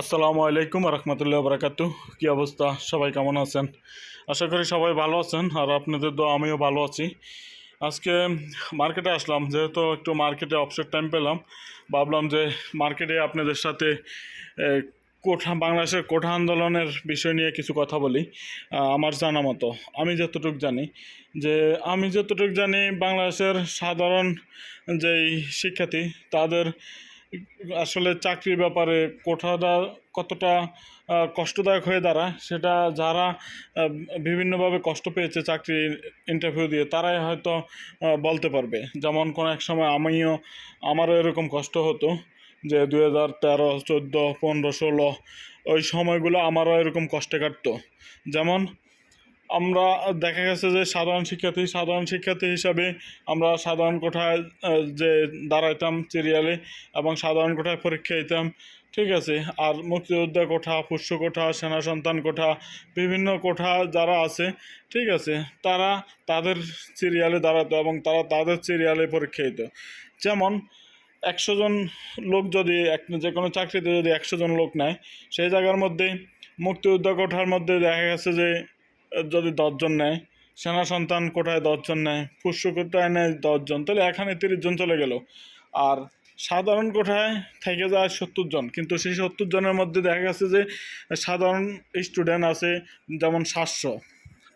আসসালামু আলাইকুম রহমতুল্লাহ বরাকাতু কী অবস্থা? সবাই কেমন আছেন? আশা করি সবাই ভালো আছেন, আর আপনাদের তো আমিও ভালো আছি। আজকে মার্কেটে আসলাম, যেহেতু একটু মার্কেটে অবসর টাইম পেলাম। ভাবলাম যে মার্কেটে আপনাদের সাথে কোঠা, বাংলাদেশের কোঠা আন্দোলনের বিষয় নিয়ে কিছু কথা বলি আমার জানা মতো। আমি যতটুকু জানি যে, আমি যতটুকু জানি বাংলাদেশের সাধারণ যেই শিক্ষার্থী, তাদের আসলে চাকরির ব্যাপারে কোঠাটা কতটা কষ্টদায়ক হয়ে দাঁড়ায় সেটা যারা বিভিন্নভাবে কষ্ট পেয়েছে চাকরির ইন্টারভিউ দিয়ে তারাই হয়তো বলতে পারবে। যেমন কোনো এক সময় আমিও, আমারও এরকম কষ্ট হতো যে দুই হাজার তেরো, চোদ্দ, পনেরো, ষোলো, ওই সময়গুলো আমারও এরকম কষ্টে কাটতো। যেমন আমরা দেখা গেছে যে সাধারণ শিক্ষার্থী সাধারণ শিক্ষার্থী হিসাবে আমরা সাধারণ কোঠায় যে দাঁড়াইতাম সিরিয়ালে এবং সাধারণ কোঠায় পরীক্ষা দিতাম। ঠিক আছে, আর মুক্তিযোদ্ধা কোঠা, পুষ্য কোঠা, সেনা সন্তান কোঠা, বিভিন্ন কোঠা যারা আছে, ঠিক আছে, তারা তাদের সিরিয়ালে দাঁড়াতো এবং তারা তাদের সিরিয়ালে পরীক্ষা দিত। যেমন, একশো জন লোক যদি, এক, যে কোনো চাকরিতে যদি একশো জন লোক নেয়, সেই জায়গার মধ্যে মুক্তিযোদ্ধা কোঠার মধ্যে দেখা গেছে যে যদি দশজন নেয়, সেনা সন্তান কোঠায় দশজন নেয় পুষ্য কোঠায় নেয় দশজন, তাহলে এখানে তিরিশ জন চলে গেল। আর সাধারণ কোঠায় থেকে যায় সত্তর জন। কিন্তু সেই সত্তর জনের মধ্যে দেখা গেছে যে, সাধারণ স্টুডেন্ট আছে যেমন সাতশো।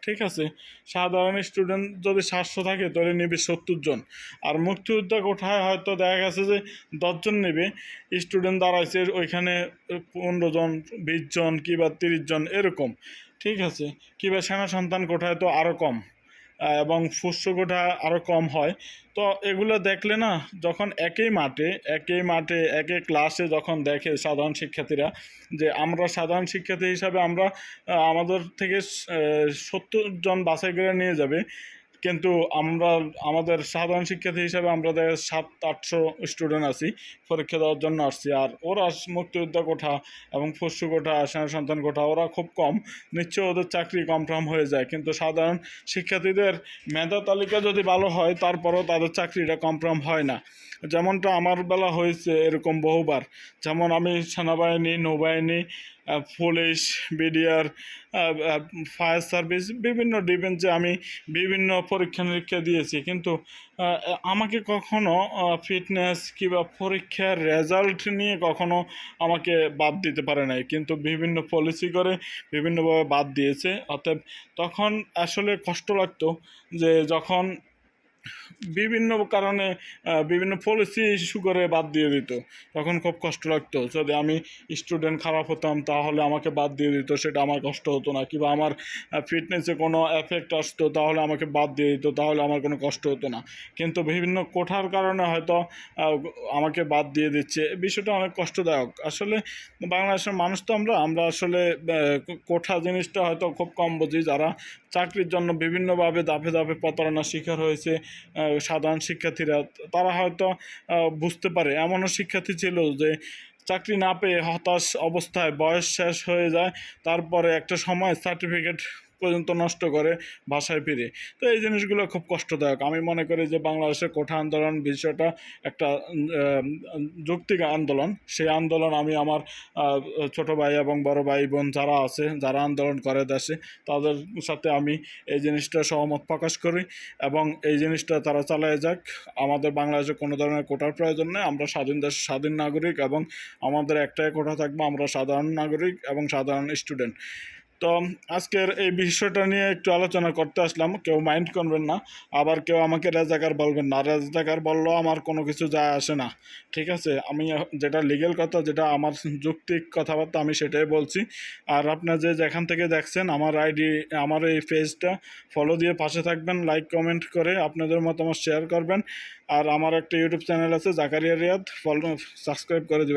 ঠিক আছে? সাধারণ স্টুডেন্ট যদি সাতশো থাকে, তাহলে নেবে সত্তর জন। আর মুক্তিযোদ্ধা কোঠায় হয়তো দেখা গেছে যে, দশজন নেবে। স্টুডেন্ট দাঁড়াইছে ওইখানে পনেরো জন, বিশ জন কিংবা তিরিশ জন, এরকম। ঠিক আছে। কিংবা সেনা সন্তান কোঠায় তো আরও কম এবং ফুস্য কোঠা আরও কম হয়। তো এগুলো দেখলে না, যখন একই মাঠে একই মাঠে, একই ক্লাসে যখন দেখে সাধারণ শিক্ষার্থীরা যে আমরা সাধারণ শিক্ষার্থী হিসাবে আমরা আমাদের থেকে সত্তর জন বাছাই করে নিয়ে যাবে কিন্তু আমরা, আমাদের সাধারণ শিক্ষার্থী হিসাবে আমরা সাত আটশো স্টুডেন্ট আছি, পরীক্ষা দেওয়ার জন্য আসছি। আর ওরা মুক্তিযোদ্ধা কোঠা এবং পশু কোঠা, সেনা সন্তান কোঠা, ওরা খুব কম। নিশ্চয় ওদের চাকরি কনফার্ম হয়ে যায়। কিন্তু সাধারণ শিক্ষার্থীদের মেধা তালিকা যদি ভালো হয়, তারপরেও তাদের চাকরিটা কনফার্ম হয় না। যেমনটা আমার বেলা হয়েছে এরকম বহুবার। যেমন আমি সেনাবাহিনী, নৌবাহিনী পুলিশ, বিডিআর ফায়ার সার্ভিস, বিভিন্ন ডিফেন্সে আমি বিভিন্ন পরীক্ষা নিরীক্ষা দিয়েছি। কিন্তু আমাকে কখনো ফিটনেস কিংবা পরীক্ষার রেজাল্ট নিয়ে কখনো আমাকে বাদ দিতে পারে নাই। কিন্তু বিভিন্ন পলিসি করে বিভিন্নভাবে বাদ দিয়েছে। অতএব তখন আসলে কষ্ট লাগতো যে যখন বিভিন্ন কারণে বিভিন্ন পলিসি ইস্যু করে বাদ দিয়ে দিত। তখন খুব কষ্ট লাগতো। যদি আমি স্টুডেন্ট খারাপ হতাম, তাহলে আমাকে বাদ দিয়ে দিত। সেটা আমার কষ্ট হতো না। কিংবা আমার ফিটনেসে কোনো এফেক্ট আসতো, তাহলে আমাকে বাদ দিয়ে দিত। তাহলে আমার কোনো কষ্ট হতো না। কিন্তু বিভিন্ন কোঠার কারণে হয়তো আমাকে বাদ দিয়ে দিচ্ছে। বিষয়টা অনেক কষ্টদায়ক। আসলে বাংলাদেশের মানুষ তো আমরা। আমরা আসলে কোঠা জিনিসটা হয়তো খুব কম বুঝি। যারা চাকরির জন্য বিভিন্নভাবে দাফে দাফে প্রতারণার শিকার হয়েছে সাধারণ শিক্ষার্থীরা, তারা হয়তো বুঝতে পারে। এমনও শিক্ষার্থী ছিল যে চাকরি না পেয়ে হতাশ অবস্থায় বয়স শেষ হয়ে যায়, তারপরে একটা সময় সার্টিফিকেট পর্যন্ত নষ্ট করে ভাষায় ফিরে। তো এই জিনিসগুলো খুব কষ্টদায়ক। আমি মনে করি যে বাংলাদেশের কোঠা আন্দোলন বিষয়টা একটা যৌক্তিক আন্দোলন। সেই আন্দোলন আমি আমার ছোট ভাই এবং বড় ভাই, বোন যারা আছে, যারা আন্দোলন করে দেশে, তাদের সাথে আমি এই জিনিসটা সহমত প্রকাশ করি এবং এই জিনিসটা তারা চালিয়ে যাক। আমাদের বাংলাদেশে কোনো ধরনের কোটার প্রয়োজন নেই। আমরা স্বাধীন দেশ, স্বাধীন নাগরিক এবং আমাদের একটাই কোটা থাকবে, আমরা সাধারণ নাগরিক এবং সাধারণ স্টুডেন্ট। তো আজকের এই বিষয়টা নিয়ে একটু আলোচনা করতে আসলাম। কেউ মাইন্ড করবেন না, আবার কেউ আমাকে রেজাকার বলবেন না। রেজাকার বললেও আমার কোনো কিছু যায় আসে না, ঠিক আছে? আমি যেটা লিগেল কথা, যেটা আমার যুক্তিক কথাবার্তা, আমি সেটাই বলছি। আর আপনার যে যেখান থেকে দেখছেন, আমার আইডি আমার এই পেজটা ফলো দিয়ে পাশে থাকবেন লাইক কমেন্ট করে আপনাদের মতামত শেয়ার করবেন। আর আমার একটা ইউটিউব চ্যানেল আছে, জাকারিয়া রিয়াদ। ফলো সাবস্ক্রাইব করে দেবেন।